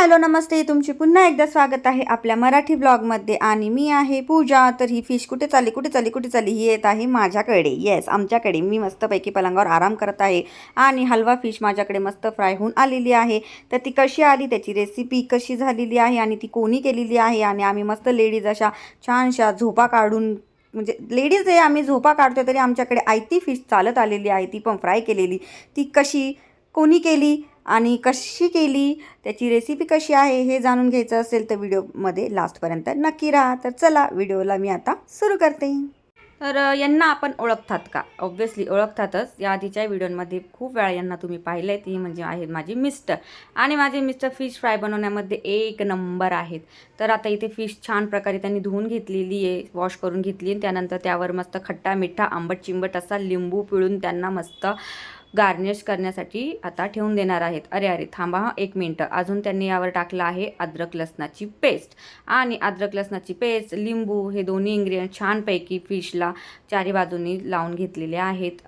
Hello नमस्ते. तुमचे पुन्हा एकदा स्वागत आहे आपल्या मराठी ब्लॉगमध्ये आणि मी आहे पूजा. तर ही फिश कुठे चालली कुठे चालली कुठे चालली ही येत आहे माझ्याकडे. येस आमच्याकडे. मी मस्तपैकी पलंगावर आराम करत आहे. आणि हलवा फिश माझ्याकडे मस्त फ्राय होऊन आलेली आहे. तर ती कशी आली त्याची रेसिपी कशी झालेली आहे आणि ती कोणी केलेली आहे? आणि आम्ही मस्त लेडीज अशा छानशा झोपा काढून म्हणजे लेडीज आहे आम्ही झोपा काढतो तरी आमच्याकडे आयती फिश चालत आलेली आहे. ती पण फ्राय केलेली. ती कशी कोणी केली आणि कशी केली त्याची रेसिपी कशी आहे हे जाणून घ्यायचं असेल तर व्हिडिओमध्ये लास्टपर्यंत नक्की राहा. तर चला व्हिडिओला मी आता सुरू करते. तर यांना आपण ओळखतात का? ऑब्व्हियसली ओळखतातच. या आधीच्या व्हिडिओमध्ये खूप वेळा यांना तुम्ही पाहिलं आहे ती म्हणजे आहेत माझी मिस्टर आणि माझे मिस्टर फिश फ्राय बनवण्यामध्ये एक नंबर आहेत. तर आता इथे फिश छान प्रकारे त्यांनी धुवून घेतलेली आहे वॉश करून घेतली आणि त्यानंतर त्यावर मस्त खट्टा मिठा आंबट चिंबट असा लिंबू पिळून त्यांना मस्त गार्निश करण्यासाठी आता ठेवून देणार आहेत. अरे अरे थांबा एक मिनटं. अजून त्यांनी यावर टाकलं आहे अद्रक लसणाची पेस्ट. आणि अद्रक लसणाची पेस्ट लिंबू हे दोन्ही इंग्रेडियंट छानपैकी फिशला चारी बाजूनी लावून घेतलेले आहेत.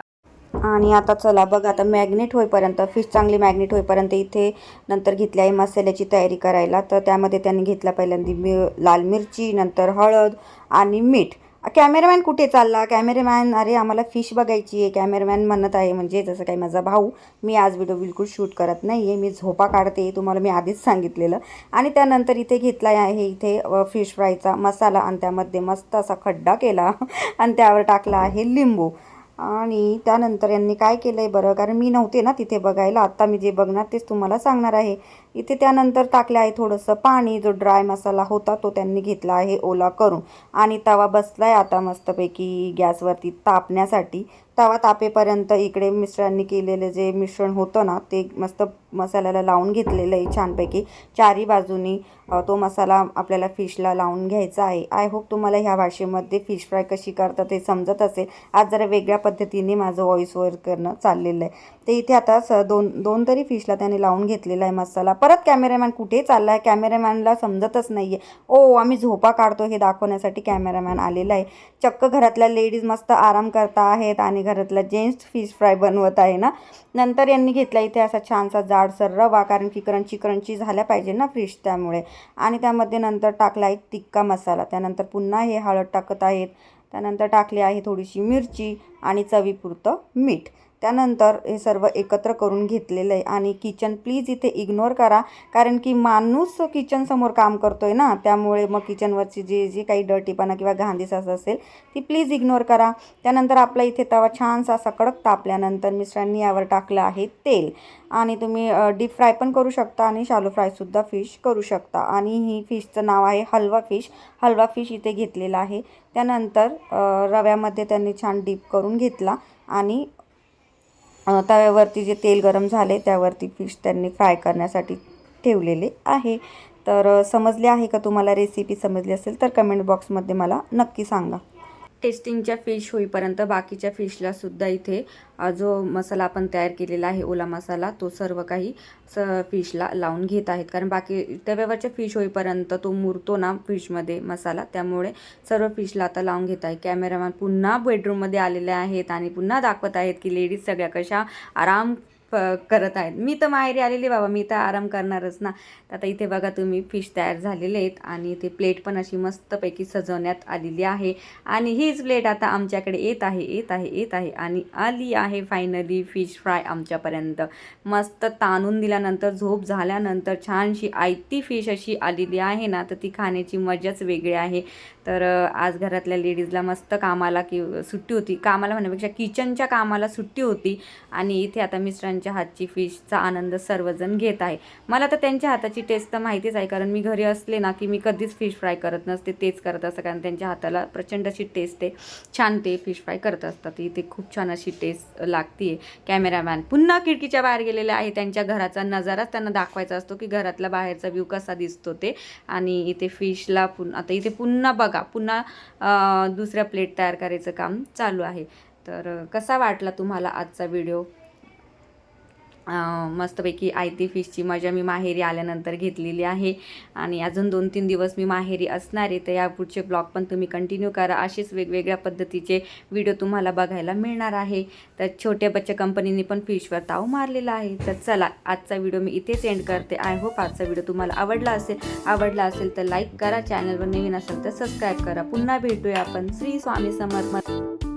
आणि आता चला बघ आता मॅग्नेट होईपर्यंत फिश चांगली मॅग्नेट होईपर्यंत इथे नंतर घेतली आहे मसाल्याची तयारी करायला. तर त्यामध्ये त्यांनी घेतला पहिल्यांदा मि लाल मिरची नंतर हळद आणि मीठ. कॅमेरामॅन कुठे चालला? कॅमेरामॅन अरे आम्हाला फिश बघायची आहे. कॅमेरामॅन म्हणत आहे म्हणजे जसं काही माझा भाऊ मी आज व्हिडिओ बिलकुल शूट करत नाही आहे मी झोपा काढते तुम्हाला मी आधीच सांगितलेलं. आणि त्यानंतर इथे घेतला आहे इथे फिश फ्रायचा मसाला आणि त्यामध्ये मस्त असा खड्डा केला आणि त्यावर टाकला आहे लिंबू. आणि त्यानंतर यांनी काय केलं आहे बरं? कारण मी नव्हते ना तिथे बघायला. आत्ता मी जे बघणार तेच तुम्हाला सांगणार आहे. इथे त्यानंतर टाकलं आहे थोडंसं पाणी जो ड्राय मसाला होता तो त्यांनी घेतला आहे ओला करून. आणि तवा बसला आहे आता मस्तपैकी गॅसवरती तापण्यासाठी. तवा तापेपर्यंत इकडे मिस्टरांनी केलेले जे मिश्रण होतं ना ते मस्त मसाल्याला लावून घेतलेलं आहे छानपैकी. चारी बाजूनी तो मसाला आपल्याला फिशला लावून घ्यायचा आहे. आय होप तुम्हाला ह्या भाषेमध्ये फिश फ्राय कशी करतात ते समजत असेल. आज जरा वेगळ्या पद्धतीने माझं व्हॉइस ओव्हर करणं चाललेलं आहे. ते इथे आता स दोन दोन तरी फिशला त्याने लावून घेतलेला आहे मसाला. परत कॅमेरामॅन कुठे चालला आहे कॅमेरामॅनला समजतच नाही आहे ओ आम्ही झोपा काढतो हे दाखवण्यासाठी कॅमेरामॅन आलेला आहे. चक्क घरातल्या लेडीज मस्त आराम करता आहेत आणि घरातला जेंट्स फिश फ्राय बनवत आहे ना? नंतर यांनी घेतला इथे असा छानसा जाडसर रवा कारण की क्रंची क्रंची झाल्या पाहिजे ना फिश त्यामुळे. आणि त्यामध्ये नंतर टाकला आहे तिक्का मसाला. त्यानंतर पुन्हा हे हळद टाकत आहेत. त्यानंतर टाकली आहे थोडीशी मिरची आणि चवीपुरतं मीठ. त्यानंतर हे सर्व एकत्र करून घेतलेलं आहे. आणि किचन प्लीज इथे इग्नोर करा कारण की माणूस किचनसमोर काम करतो आहे ना त्यामुळे मग किचनवरची जी जी काही डर्टीपणा किंवा घाणदीस असं असेल ती प्लीज इग्नोर करा. त्यानंतर आपला इथे तवा छानसा असा कडक तापल्यानंतर मिस्टरांनी यावर टाकलं आहे तेल. आणि तुम्ही डीप फ्राय पण करू शकता आणि शालो फ्रायसुद्धा फिश करू शकता. आणि ही फिशचं नाव आहे हलवा फिश. हलवा फिश इथे घेतलेला आहे. त्यानंतर रव्यामध्ये त्यांनी छान डीप करून घेतला. आणि तव्यावरती जे तेल गरम झाले त्यावरती फिश त्यांनी फ्राय करण्यासाठी ठेवलेले आहे. तर समजले आहे का तुम्हाला रेसिपी समजली असेल तर कमेंट बॉक्समध्ये मला नक्की सांगा. टेस्टिंगच्या फिश होईपर्यंत बाकीच्या फिशला सुद्धा इथे जो मसाला आपण तयार केलेला आहे ओला मसाला तो सर्व काही स फिशला लावून घेत आहेत. कारण बाकी तव्यावरच्या फिश होईपर्यंत तो मुरतो ना फिशमध्ये मसाला त्यामुळे सर्व फिशला आता लावून घेत आहे. कॅमेरामॅन पुन्हा बेडरूममध्ये आलेले आहेत आणि पुन्हा दाखवत आहेत की लेडीज सगळ्या कशा आराम प- करत आहेत. मी तर माहेरी आलेली बाबा मी तर आराम करणारच ना. तर आता इथे बघा तुम्ही फिश तयार झालेले आहेत आणि इथे प्लेट पण अशी मस्तपैकी सजवण्यात आलेली आहे. आणि हीच प्लेट आता आमच्याकडे येत आहे येत आहे येत आहे आणि आली आहे फायनली फिश फ्राय आमच्यापर्यंत. मस्त ताणून दिल्यानंतर झोप झाल्यानंतर छानशी आयती फिश अशी आलेली आहे ना तर ती खाण्याची मजाच वेगळी आहे. तर आज घरातल्या लेडीजला मस्त कामाला कि सुट्टी होती. कामाला म्हणण्यापेक्षा किचनच्या कामाला सुट्टी होती आणि इथे आता मिस्टरांच्या हातची फिशचा आनंद सर्वजण घेत आहे. मला तर त्यांच्या हाताची टेस्ट तर माहितीच आहे कारण मी घरी असले ना की मी कधीच फिश फ्राय करत नसते तेच करत असतं कारण त्यांच्या हाताला प्रचंड अशी टेस्ट आहे. छान ते फिश फ्राय करत असतात. इथे खूप छान अशी टेस्ट लागते कॅमेरामॅन पुन्हा खिडकीच्या बाहेर गेलेले आहे. त्यांच्या घराचा नजाराच त्यांना दाखवायचा असतो की घरातला बाहेरचा व्ह्यू कसा दिसतो ते. आणि इथे फिशला पुन्हा आता इथे पुन्हा बघ. पुन्हा दुसऱ्या प्लेट तयार करायचं काम चालू आहे. तर कसा वाटला तुम्हाला आजचा व्हिडिओ मस्तपैकी आयती फिशची मजा मी माहेरी आल्यानंतर घेतलेली आहे. आणि अजून दोन तीन दिवस मी माहेरी असणार आहे. तर या पुढचे ब्लॉग पण तुम्ही कंटिन्यू करा. असेच वेगवेगळ्या पद्धतीचे व्हिडिओ तुम्हाला बघायला मिळणार आहे. तर छोट्या बच्च्या कंपनीने पण फिशवर ताव मारलेला आहे. तर चला आजचा व्हिडिओ मी इथेच एंड करते. आय होप आजचा व्हिडिओ तुम्हाला आवडला असेल. आवडला असेल तर लाईक करा. चॅनलवर नवीन असेल तर सबस्क्राईब करा. पुन्हा भेटूया आपण. श्री स्वामी समर्थ